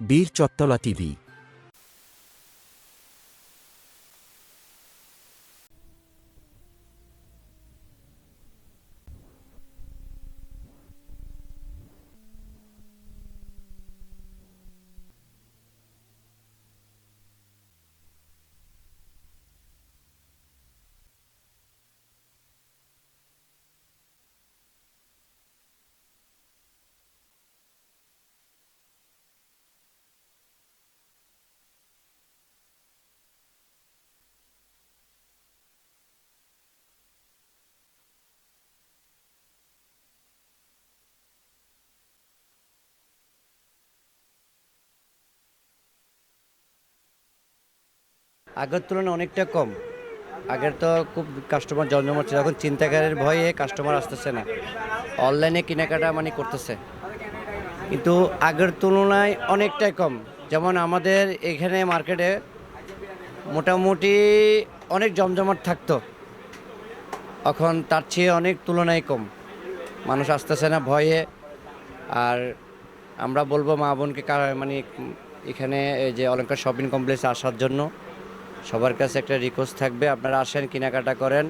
বীর চত্তলা টিভি আগের তুলনায় অনেকটা কম। আগের তো খুব কাস্টমার জমজমাট ছিল, এখন চিন্তাকারের ভয়ে কাস্টমার আসতেছে না। অনলাইনে কেনাকাটা মানে করতেছে। কিন্তু আগের তুলনায় অনেকটাই কম। যেমন আমাদের এখানে মার্কেটে মোটামুটি অনেক জমজমাট থাকতো। এখন তার চেয়ে অনেক তুলনায় কম। মানুষ আসতেছে না ভয়ে। আর আমরা বলব মা বোনকে মানে এখানে যে অলঙ্কার শপিং কমপ্লেক্সে আসার জন্য সবার কাছে একটা রিকোয়েস্ট থাকবে, আপনারা আসেন, কেনাকাটা করেন।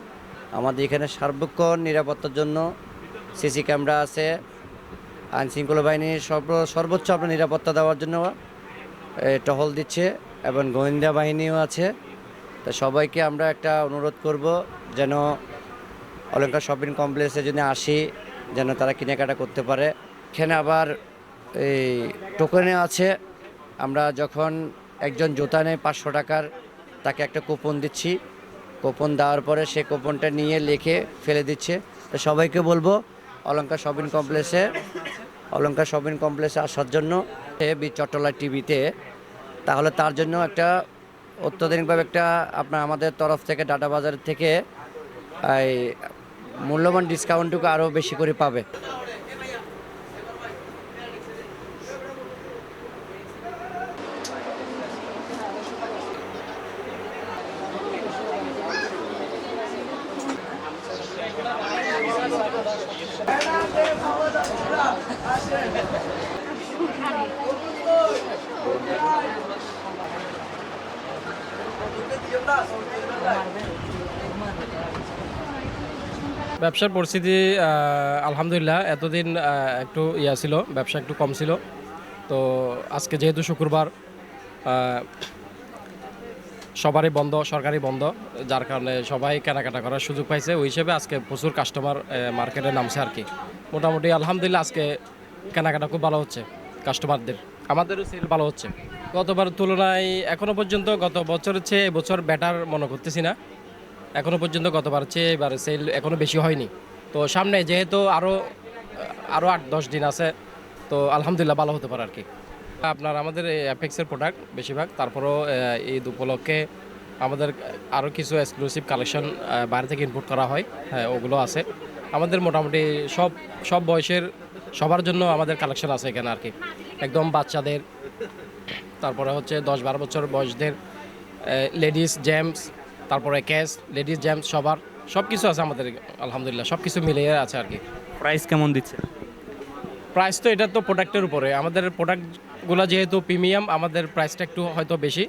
আমাদের এখানে সার্বক্ষণ নিরাপত্তার জন্য সিসি ক্যামেরা আছে আইন শৃঙ্খলা বাহিনী সর্ব, সর্বোচ্চ আপনার নিরাপত্তা দেওয়ার জন্য টহল দিচ্ছে এবং গোয়েন্দা বাহিনীও আছে। তা সবাইকে আমরা একটা অনুরোধ করব যেন অলঙ্কার শপিং কমপ্লেক্সে যদি আসি, যেন তারা কেনাকাটা করতে পারে। এখানে আবার, এই টোকেনে আছে। আমরা যখন একজন জুতা নেয় পাঁচশো টাকার তাকে একটা কুপন দিচ্ছি। কুপন দেওয়ার পরে সে কুপনটা নিয়ে লিখে ফেলে দিচ্ছে। তো সবাইকে বলব অলঙ্কার শপিং কমপ্লেক্সে অলঙ্কার শপিং কমপ্লেক্সে আসার জন্য বি চট্টলা টিভিতে। তাহলে তার জন্য একটা অত্যাধুনিকভাবে একটা আপনার আমাদের তরফ থেকে, ডাটা বাজার থেকে এই মূল্যবান ডিসকাউন্টটুকু আরও বেশি করে পাবে। ব্যবসার পরিস্থিতি আলহামদুলিল্লাহ, এতদিন একটু ইয়া ছিল, ব্যবসা একটু কম ছিল। তো আজকে যেহেতু শুক্রবার সবারই বন্ধ সরকারি বন্ধ, যার কারণে সবাই কেনাকাটা করার সুযোগ পাইছে। ওই হিসেবে আজকে প্রচুর কাস্টমার মার্কেটে নামছে আর কি। মোটামুটি আলহামদুলিল্লাহ আজকে কেনাকাটা খুব ভালো হচ্ছে কাস্টমারদের আমাদেরও সেল ভালো হচ্ছে। গতবার তুলনায় এখনও পর্যন্ত গত বছরের চেয়ে এবছর বেটার মনে করতেছি না। এখনও পর্যন্ত গতবার চেয়ে এবার সেল এখনও বেশি হয়নি। তো সামনে যেহেতু আরও আরও আট দশ দিন আছে, তো আলহামদুলিল্লাহ ভালো হতে পারে আর কি আপনার আমাদের অ্যাপেক্সের প্রোডাক্ট বেশিরভাগ, তারপরও ঈদ উপলক্ষে আমাদের আরও কিছু এক্সক্লুসিভ কালেকশন বাইরে থেকে ইনপুট করা হয়। হ্যাঁ ওগুলো আছে। আমাদের মোটামুটি সব সব বয়সের সবার জন্য আমাদের কালেকশন আছে এখানে আর কি একদম বাচ্চাদের। তারপরে হচ্ছে দশ বারো বছর বয়সদের লেডিস জেমস তারপরে ক্যাশ লেডিস জেমস সবার সব কিছু আছে আমাদের আলহামদুলিল্লাহ সব কিছু মিলিয়ে আছে আর কি। প্রাইস কেমন দিচ্ছে? প্রাইস তো এটা তো প্রোডাক্টের উপরে আমাদের প্রোডাক্টগুলো যেহেতু প্রিমিয়াম আমাদের প্রাইসটা একটু হয়তো বেশি।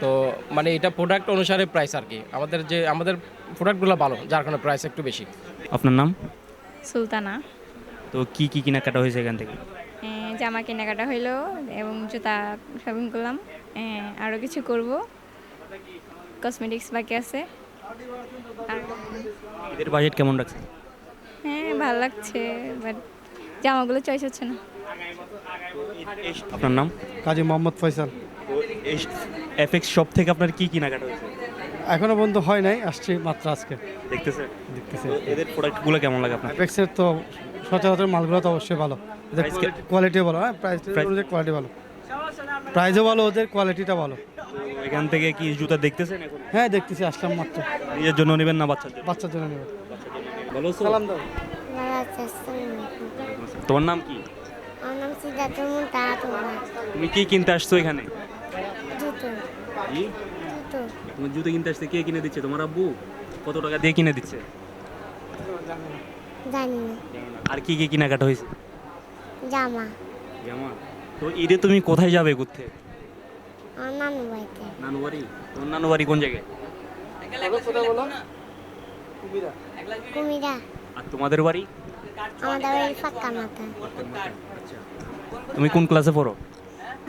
তো মানে এটা প্রোডাক্ট অনুসারে প্রাইস আর কি। আমাদের যে আমাদের প্রোডাক্টগুলো ভালো যার কারণে প্রাইস একটু বেশি। আপনার নাম? সুলতানা। তো কি কি কেনাকাটা হয়েছে এখান থেকে? জামা কেনাকাটা হইল এবং জুতা শপিং করলাম। আরও কিছু করব। কসমেটিক্স বাকি আছে। এদের বাজেট কেমন রাখছে হ্যাঁ ভালো লাগছে বাট জামাগুলো চয়েস হচ্ছে না। আপনার নাম? কাজী মোহাম্মদ ফয়সাল। এফএক্স শপ থেকে আপনার কি কেনাকাটা হয়েছে? এখনও বন্ধ হয় নাই আসছে মাত্র আজকে। দেখতেছে। দেখতেছি। এদের প্রোডাক্টগুলো কেমন লাগে আপনার? অ্যাপেক্সের তো সচরাচর মালগুলো তো অবশ্যই ভালো। কোয়ালিটি ভালো হ্যাঁ প্রাইস কোয়ালিটি ভালো। প্রাইসও ভালো ওদের কোয়ালিটিটা ভালো। এখান থেকে কি জুতা দেখতেছেন এখন? হ্যাঁ দেখতেছি আসলাম মাত্র। নিজের জন্য নেবেন না বাচ্চার জন্য? বাচ্চার জন্য নেবে ভালো সালাম দাও। তোমার নাম কি? আমার নাম সিদ্ধার্থ মুন্তা তোমার তুমি কি কিনতে আসছো এখানে? জুতো। কি? জুতো। তুমি জুতো কিনতে আসছে কে কিনে দিচ্ছে? তোমার আব্বু? কত টাকা দিয়ে কিনে দিচ্ছে? জানি না। আর কি কি কেনাকাটা হয়েছে? জামা। জামা। তো ঈদে তুমি কোথায় যাবে ঘুরতে? আমার নানু বাড়িতে। নানু বাড়ি? তোমার নানু বাড়ি কোন জায়গায়? কুমিরা। আর তোমাদের বাড়ি? আমাদের বাড়ি ফাঁকা মাথা আচ্ছা। তুমি কোন ক্লাসে পড়ো?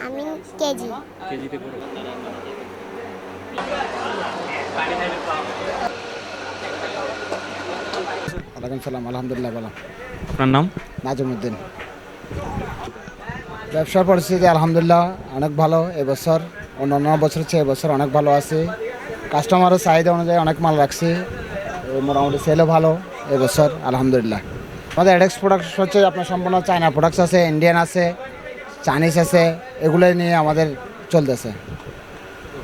আমি কেজি। কেজিতে পড়ো। ওয়ালাইকুম সালাম আলহামদুলিল্লাহ আপনার নাম? নাজমুদ্দিন। ব্যবসার পরিস্থিতি আলহামদুলিল্লাহ অনেক ভালো এবছর অন্যান্য বছরের চেয়ে এবছর অনেক ভালো আছে। কাস্টমারের চাহিদা অনুযায়ী অনেক মাল রাখছি মোটামুটি সেলও ভালো এবছর আলহামদুলিল্লাহ। আমাদের অ্যাডেক্স প্রোডাক্ট হচ্ছে আপনার সম্পূর্ণ চায়না প্রোডাক্টস আছে ইন্ডিয়ান আছে চাইনিজ আছে এগুলো নিয়ে আমাদের চলতেছে।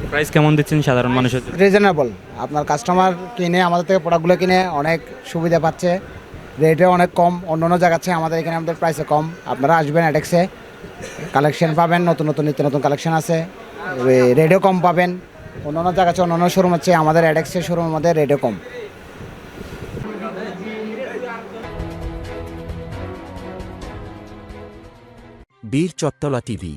প্রাইস কেমন দিচ্ছেন সাধারণ মানুষের জন্য? রিজনেবল আপনার কাস্টমার কিনে আমাদের থেকে প্রোডাক্টগুলো কিনে অনেক সুবিধা পাচ্ছে। রেটে অনেক কম অন্য অন্য জায়গার চেয়ে আমাদের এখানে আমাদের প্রাইসে কম। আপনারা আসবেন অ্যাডেক্সে কালেকশন পাবেন নতুন নতুন নিত্য নতুন কালেকশন আছে। রেটও কম পাবেন। অন্য অন্য জায়গা চেয়ে অন্য অন্য শোরুম হচ্ছে আমাদের অ্যাডেক্সের শোরুম মধ্যে রেটও কম। বীর চত্তলা টিভি